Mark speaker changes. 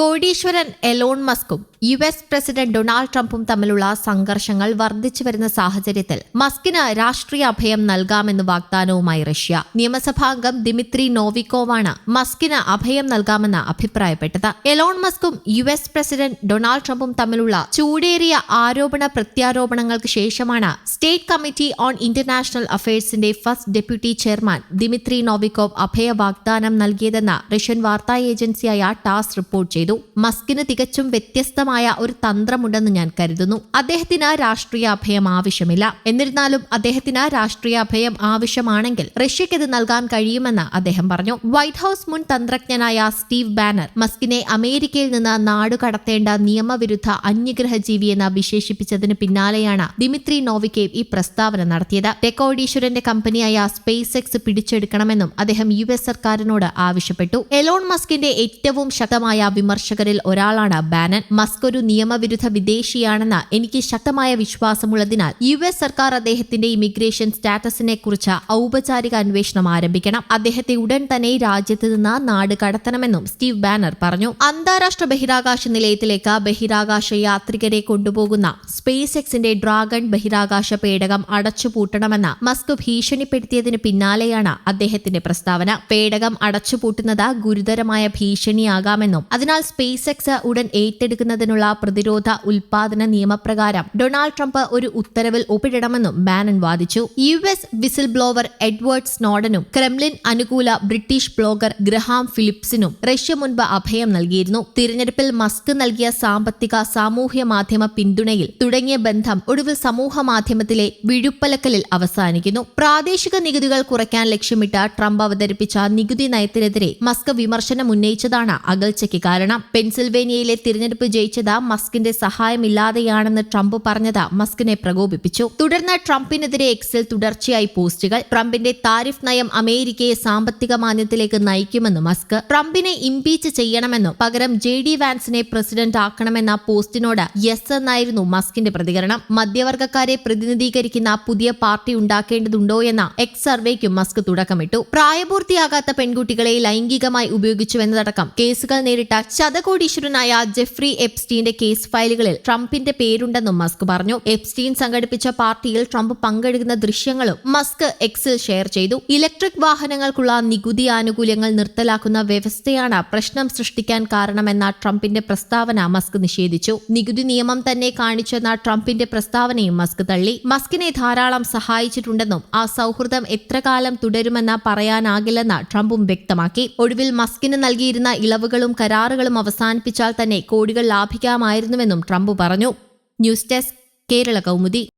Speaker 1: കോടീശ്വരൻ Elon മസ്കും U S president Donald ട്രംപും തമ്മിലുള്ള സംഘർഷങ്ങൾ വർദ്ധിച്ചു വരുന്ന സാഹചര്യത്തിൽ മസ്കിന് രാഷ്ട്രീയ അഭയം നൽകാമെന്ന് വാഗ്ദാനവുമായി റഷ്യ. നിയമസഭാംഗം ദിമിത്രി നോവിക്കോവാണ് മസ്കിന് അഭയം നൽകാമെന്ന് അഭിപ്രായപ്പെട്ടത്. എലോൺ മസ്കും യു എസ് പ്രസിഡന്റ് ഡൊണാൾഡ് ട്രംപും തമ്മിലുള്ള ചൂടേറിയ ആരോപണ പ്രത്യാരോപണങ്ങൾക്ക് ശേഷമാണ് state committee on international അഫയേഴ്സിന്റെ first deputy chairman Dmitry Novikov അഭയ വാഗ്ദാനം നൽകിയതെന്ന് റഷ്യൻ വാർത്താ ഏജൻസിയായ ടാസ് റിപ്പോർട്ട് ചെയ്തു. മസ്കിന് തികച്ചും വ്യത്യസ്തമായ ഒരു തന്ത്രമുണ്ടെന്ന് ഞാൻ കരുതുന്നു. അദ്ദേഹത്തിന് രാഷ്ട്രീയ അഭയം ആവശ്യമില്ല. എന്നിരുന്നാലും അദ്ദേഹത്തിന് രാഷ്ട്രീയ അഭയം ആവശ്യമാണെങ്കിൽ റഷ്യയ്ക്ക് ഇത് നൽകാൻ കഴിയുമെന്ന് അദ്ദേഹം പറഞ്ഞു. വൈറ്റ് ഹൌസ് മുൻ തന്ത്രജ്ഞനായ സ്റ്റീവ് ബാനർ മസ്കിനെ അമേരിക്കയിൽ നിന്ന് നാടുകടത്തേണ്ട നിയമവിരുദ്ധ അന്യഗ്രഹ ജീവി എന്ന് വിശേഷിപ്പിച്ചതിന് പിന്നാലെയാണ് ദിമിത്രി നോവിക്കേവ് ഈ പ്രസ്താവന നടത്തിയത്. ടെക്കോഡീശ്വരന്റെ കമ്പനിയായ സ്പേസ് എക്സ് പിടിച്ചെടുക്കണമെന്നും അദ്ദേഹം യു എസ് സർക്കാരിനോട് ആവശ്യപ്പെട്ടു. എലോൺ മസ്കിന്റെ ഏറ്റവും ശക്തമായ വിമർശകരിൽ ഒരാളാണ് ബാനൻ. മസ്ക് ഒരു നിയമവിരുദ്ധ വിദേശിയാണെന്ന് എനിക്ക് ശക്തമായ വിശ്വാസമുള്ളതിനാൽ യു എസ് സർക്കാർ അദ്ദേഹത്തിന്റെ ഇമിഗ്രേഷൻ സ്റ്റാറ്റസിനെ കുറിച്ച് ഔപചാരിക അന്വേഷണം ആരംഭിക്കണം. അദ്ദേഹത്തെ ഉടൻ തന്നെ രാജ്യത്ത് നിന്ന് നാട് കടത്തണമെന്നും സ്റ്റീവ് ബാനർ പറഞ്ഞു. അന്താരാഷ്ട്ര ബഹിരാകാശ നിലയത്തിലേക്ക് ബഹിരാകാശ യാത്രികരെ കൊണ്ടുപോകുന്ന സ്പേസ് എക്സിന്റെ ഡ്രാഗൺ ബഹിരാകാശ പേടകം അടച്ചുപൂട്ടണമെന്ന് മസ്ക് ഭീഷണിപ്പെടുത്തിയതിന് പിന്നാലെയാണ് അദ്ദേഹത്തിന്റെ പ്രസ്താവന. പേടകം അടച്ചുപൂട്ടുന്നത് ഗുരുതരമായ ഭീഷണിയാകാമെന്നും അതിനാൽ സ്പേസ് എക്സ് ഉടൻ ഏറ്റെടുക്കുന്നതിനുള്ള പ്രതിരോധ ഉൽപാദന നിയമപ്രകാരം ഡൊണാൾഡ് ട്രംപ് ഒരു ഉത്തരവിൽ ഒപ്പിടണമെന്നും ബാനൻ വാദിച്ചു. U S whistle blower Edward സ്നോഡനും Kremlin അനുകൂല ബ്രിട്ടീഷ് ബ്ലോഗർ ഗ്രഹാം ഫിലിപ്സിനും റഷ്യ മുൻപ് അഭയം നൽകിയിരുന്നു. തിരഞ്ഞെടുപ്പിൽ മസ്ക് നൽകിയ സാമ്പത്തിക സാമൂഹ്യ മാധ്യമ പിന്തുണയിൽ തുടങ്ങിയ ബന്ധം ഒടുവിൽ സമൂഹ മാധ്യമത്തിലെ വിഴുപ്പലക്കലിൽ അവസാനിക്കുന്നു. പ്രാദേശിക നികുതികൾ കുറയ്ക്കാൻ ലക്ഷ്യമിട്ട് ട്രംപ് അവതരിപ്പിച്ച നികുതി നയത്തിനെതിരെ മസ്ക് വിമർശനം ഉന്നയിച്ചതാണ് അകൽച്ചയ്ക്ക് കാരണം. പെൻസിൽവേനിയയിലെ തിരഞ്ഞെടുപ്പ് ജയിച്ചത് മസ്കിന്റെ സഹായമില്ലാതെയാണെന്ന് ട്രംപ് പറഞ്ഞത് മസ്കിനെ പ്രകോപിപ്പിച്ചു. തുടർന്ന് ട്രംപിനെതിരെ എക്സിൽ തുടർച്ചയായി പോസ്റ്റുകൾ. ട്രംപിന്റെ താരിഫ് നയം അമേരിക്കയെ സാമ്പത്തിക മാന്യത്തിലേക്ക് നയിക്കുമെന്ന് മസ്ക്. ട്രംപിനെ ഇംപീച്ച് ചെയ്യണമെന്നും പകരം ജെ ഡി വാൻസിനെ പ്രസിഡന്റ് ആക്കണമെന്ന പോസ്റ്റിനോട് യെസ് എന്നായിരുന്നു മസ്കിന്റെ പ്രതികരണം. മധ്യവർഗക്കാരെ പ്രതിനിധീകരിക്കുന്ന പുതിയ പാർട്ടി ഉണ്ടാക്കേണ്ടതുണ്ടോ എന്ന എക്സ് സർവേക്കും മസ്ക് തുടക്കമിട്ടു. പ്രായപൂർത്തിയാകാത്ത പെൺകുട്ടികളെ ലൈംഗികമായി ഉപയോഗിച്ചുവെന്നതടക്കം കേസുകൾ നേരിട്ട ശതകോടീശ്വരനായ ജെഫ്രി എപ്സ്റ്റീന്റെ കേസ് ഫയലുകളിൽ ട്രംപിന്റെ പേരുണ്ടെന്നും മസ്ക് പറഞ്ഞു. എപ്സ്റ്റീൻ സംഘടിപ്പിച്ച പാർട്ടിയിൽ ട്രംപ് പങ്കെടുക്കുന്ന ദൃശ്യങ്ങളും മസ്ക് എക്സിൽ ഷെയർ ചെയ്തു. ഇലക്ട്രിക് വാഹനങ്ങൾക്കുള്ള നികുതി ആനുകൂല്യങ്ങൾ നിർത്തലാക്കുന്ന വ്യവസ്ഥയാണ് പ്രശ്നം സൃഷ്ടിക്കാൻ കാരണമെന്ന ട്രംപിന്റെ പ്രസ്താവന മസ്ക് നിഷേധിച്ചു. നികുതി നിയമം തന്നെ കാണിച്ചെന്ന ട്രംപിന്റെ പ്രസ്താവനയും മസ്ക് തള്ളി. മസ്കിനെ ധാരാളം സഹായിച്ചിട്ടുണ്ടെന്നും ആ സൗഹൃദം എത്ര കാലം തുടരുമെന്ന് പറയാനാകില്ലെന്ന് ട്രംപും വ്യക്തമാക്കി. ഒടുവിൽ മസ്കിന് നൽകിയിരുന്ന ഇളവുകളും കരാറുകളും അവസാനിപ്പിച്ചാൽ തന്നെ കോടികൾ ലാഭിക്കാമായിരുന്നുവെന്നും ട്രംപ് പറഞ്ഞു. News desk Kerala Kaumudi.